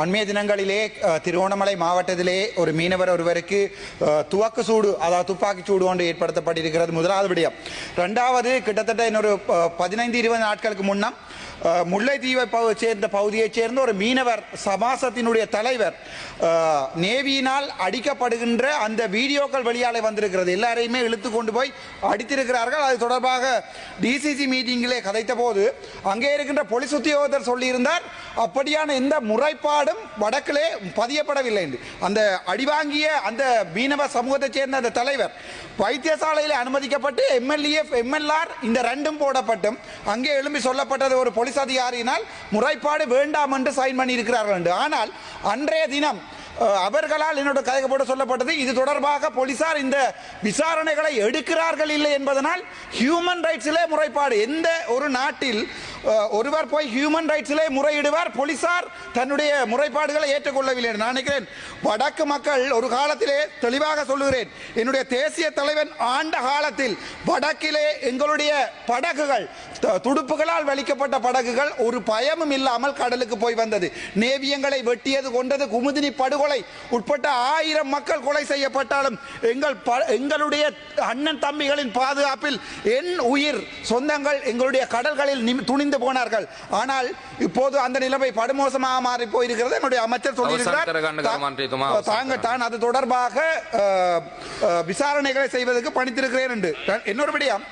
அண்மைய தினங்களிலே திருவோணமலை மாவட்டத்திலே ஒரு மீனவர் ஒருவருக்கு துவக்கு சூடு அதாவது துப்பாக்கி சூடு ஒன்று ஏற்படுத்தப்பட்டிருக்கிறது முதலாவது விடயம். ரெண்டாவது கிட்டத்தட்ட இன்னொரு பதினைந்து இருபது நாட்களுக்கு முன்னம் முல்லைத்தீவை சேர்ந்த பகுதியைச் சேர்ந்த ஒரு மீனவர் சமாசத்தினுடைய தலைவர் நேவியினால் அடிக்கப்படுகின்ற அந்த வீடியோக்கள் வெளியாலே வந்திருக்கிறது. எல்லாரையுமே இழுத்து கொண்டு போய் அடித்திருக்கிறார்கள். அது தொடர்பாக டிசிசி மீட்டிங்கிலே கதைத்த போது அங்கே இருக்கின்ற போலீஸ் உத்தியோகத்தர் சொல்லியிருந்தார் அப்படியான எந்த முறைப்பாடும் வடக்கிலே பதியப்படவில்லை என்று. அந்த அடிவாங்கிய அந்த மீனவ சமூகத்தைச் சேர்ந்த அந்த தலைவர் வைத்தியசாலையில் அனுமதிக்கப்பட்டு எம்எல்ஏ எம்எல்ஆர் இந்த ரெண்டும் போடப்பட்டும். அங்கே எழும்பி சொல்லப்பட்டது ஒரு போலீஸ் அதிகாரியினால் முறைப்பாடு வேண்டாம் என்று சைன் பண்ணியிருக்கிறார்கள் என்று. ஆனால் அன்றைய தினம் அவர்களால் என்னோட கதைக்கப்பட்டு சொல்லப்பட்டது இது தொடர்பாக போலீசார் இந்த விசாரணைகளை எடுக்கிறார்கள் இல்லை என்பதனால் ஹியூமன் ரைட்ஸிலே முறைப்பாடு. எந்த ஒரு நாட்டில் ஒருவர் போய் ஹியூமன் ரைட்ஸிலே முறையிடுவார் போலீசார் தன்னுடைய முறைப்பாடுகளை ஏற்றுக்கொள்ளவில்லை நான் நினைக்கிறேன். வடக்கு மக்கள் ஒரு காலத்திலே தெளிவாக சொல்லுகிறேன். என்னுடைய தேசிய தலைவன் ஆண்ட காலத்தில் வடக்கிலே எங்களுடைய படகுகள் துடுப்புகளால் வலிக்கப்பட்ட படகுகள் ஒரு பயமும் இல்லாமல் கடலுக்கு போய் வந்தது. நேவியங்களை வெட்டியது கொண்டது குமுதினி படுகொலை உட்பட்ட ஆயிரம் மக்கள் கொலை செய்யப்பட்டாலும் எங்கள் ப- எங்களுடைய அண்ணன் தம்பிகளின் பாதுகாப்பில் என் உயிர் சொந்தங்கள் எங்களுடைய கடல்களில் துணிந்து பிரிந்து போனார்கள். ஆனால் இப்போது அந்த நிலைமை படுமோசமாக மாறி போயிருக்கிறது. என்னுடைய அமைச்சர் சொல்லியிருக்கிறார். தாங்கள் தான் அது தொடர்பாக விசாரணைகளை செய்வதற்கு பணித்திருக்கிறேன் என்று. இன்னொரு விடயம்.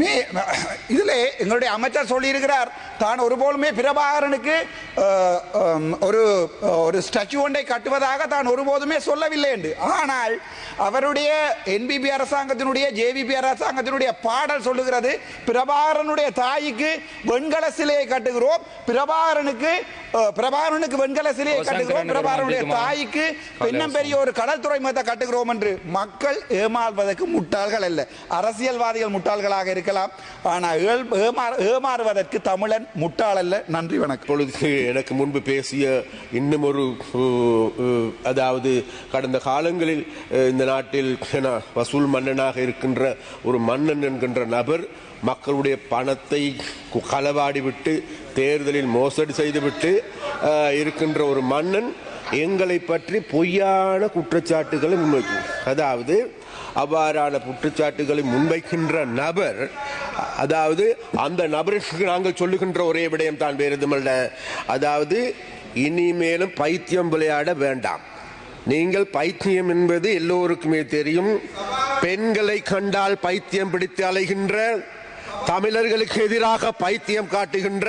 மே எங்களுடைய அமைச்சர் சொல்லியிருக்கிறார். தான் ஒருபோலுமே பிரபாகரனுக்கு ஒரு ஒரு ஸ்டாச்சு ஒன்றை கட்டுவதாக தான் ஒருபோதுமே சொல்லவில்லை என்று. ஆனால் அவருடைய என்பிபி அரசாங்கத்தினுடைய ஜேவிபி அரசாங்கத்தினுடைய பாடல் சொல்லுகிறது பிரபாகரனுடைய தாய்க்கு வெண்கல சிலையை கட்டுகிறோம் பிரபாகரனுக்கு பிரபாகரனுக்கு வெண்கல சிலையை கட்டுகிறோம் பிரபாகரனுடைய தாய்க்கு பெண்ணம் பெரிய ஒரு கடல்துறை மதத்தை கட்டுகிறோம் என்று மக்கள் ஏமாள்வதற்கு முட்டாள்கள் அல்ல. அரசியல்வாதிகள் முட்டாள்களாக இருக்கலாம். ஆனால் ஏழ்- ஏமாறு- ஏமாறுவதற்கு தமிழன் முட்டாள் அல்ல நன்றி வணக்கம். பொழுது எனக்கு முன்பு பேசிய இன்னும் ஒரு அதாவது கடந்த காலங்களில் இந்த நாட்டில் என்ன, வசூல் மன்னனாக இருக்கின்ற ஒரு மன்னன் என்கின்ற நபர் மக்களுடைய பணத்தை களவாடிவிட்டு தேர்தலில் மோசடி செய்துவிட்டு இருக்கின்ற ஒரு மன்னன் எங்களை பற்றி பொய்யான குற்றச்சாட்டுகளை முன்வைக்கும். அதாவது அவ்வாறான குற்றச்சாட்டுகளை முன்வைக்கின்ற நபர் அதாவது அந்த நபருக்கு நாங்கள் சொல்லுகின்ற ஒரே விடயம் தான் வேறு அதாவது இனிமேலும் பைத்தியம் விளையாட வேண்டாம். நீங்கள் பைத்தியம் என்பது எல்லோருக்குமே தெரியும். பெண்களை கண்டால் பைத்தியம் பிடித்து அலைகின்ற தமிழர்களுக்கு எதிராக பைத்தியம் காட்டுகின்ற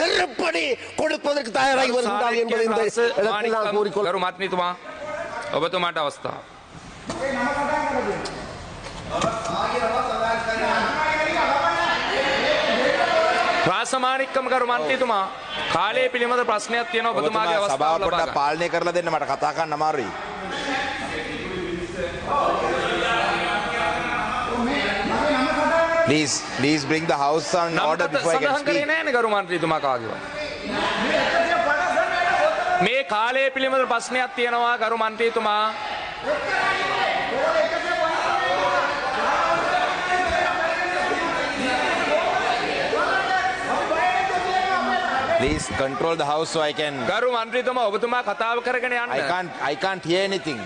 செருப்படி கொடுப்பதற்கு தயாராகி வருகிறார்கள் என்பதை இந்த இடத்தில் நான் கூறிக்கொள்ள ගරු මත්නිතුමා ඔබතුමාට අවස්ථාව. ප්‍රාසමානික්කම කරු මන්ත්‍රීතුමා කාලය පිළිබඳ ප්‍රශ්නයක් තියෙන ඔබතුමාගේ අවස්ථාව සභාව ලබා පොඩ්ඩක් ගන්න. පාලනය කරලා දෙන්න මට කතා කරන්න අමාරුයි. Please, please bring the house on order before I can speak. නෑනේ ගරු මන්ත්‍රීතුමා කාගේවත්. මේ කාලය පිළිබඳ ප්‍රශ්නයක් තියෙනවා ගරු මන්ත්‍රීතුමා. Please control the house so I can. ගරු මන්ත්‍රීතුමා ඔබතුමා කතාව කරගෙන I යන්න. can't. I can't hear anything.